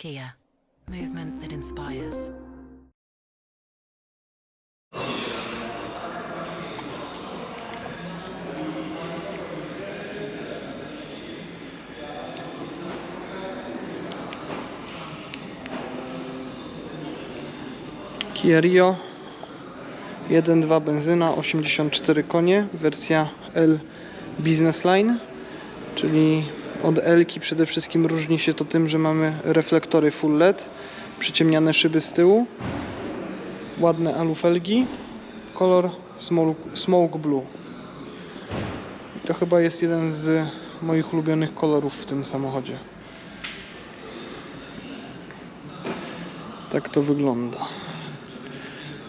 Kia. Movement that inspires. Kia Rio 1.2 benzyna 84 konie wersja L Business Line czyli od L przede wszystkim różni się to tym, że mamy reflektory full LED przyciemniane szyby z tyłu ładne alufelgi kolor smoke blue. I to chyba jest jeden z moich ulubionych kolorów w tym samochodzie. Tak to wygląda.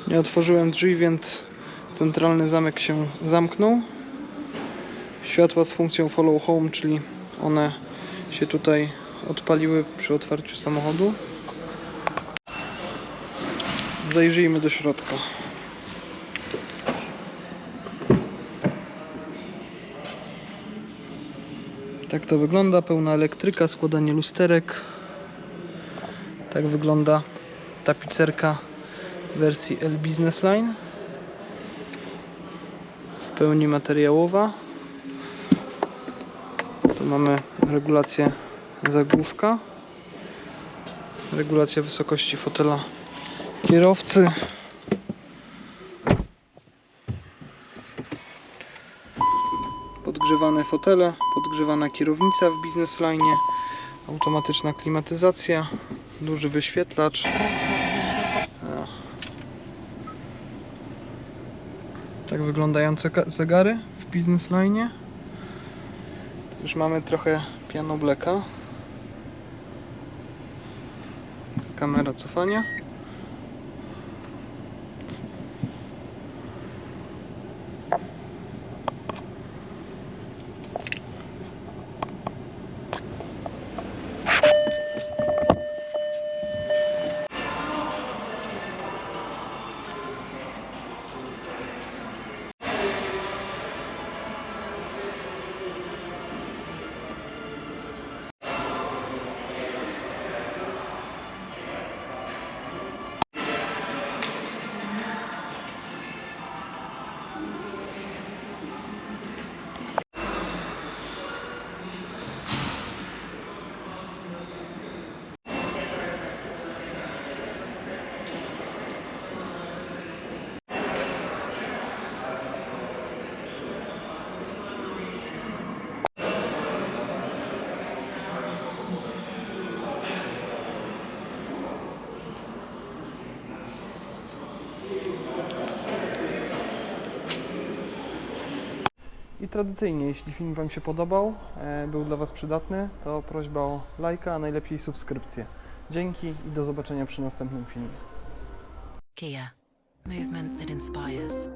Nie otworzyłem drzwi, więc centralny zamek się zamknął. Światła z funkcją follow home, czyli one się tutaj odpaliły przy otwarciu samochodu. Zajrzyjmy do środka. Tak to wygląda, pełna elektryka, składanie lusterek. Tak wygląda tapicerka wersji L Business Line w pełni materiałowa tu mamy regulację zagłówka. Regulacja wysokości fotela kierowcy. Podgrzewane fotele podgrzewana kierownica w Business Line automatyczna klimatyzacja duży wyświetlacz. Tak wyglądają cega- zegary w Business Line. Już mamy trochę piano blacka. Kamera cofania. I tradycyjnie, jeśli film Wam się podobał, e, był dla Was przydatny, to prośba o lajka, a najlepiej subskrypcję. Dzięki i do zobaczenia przy następnym filmie. Kia. Movement that inspires.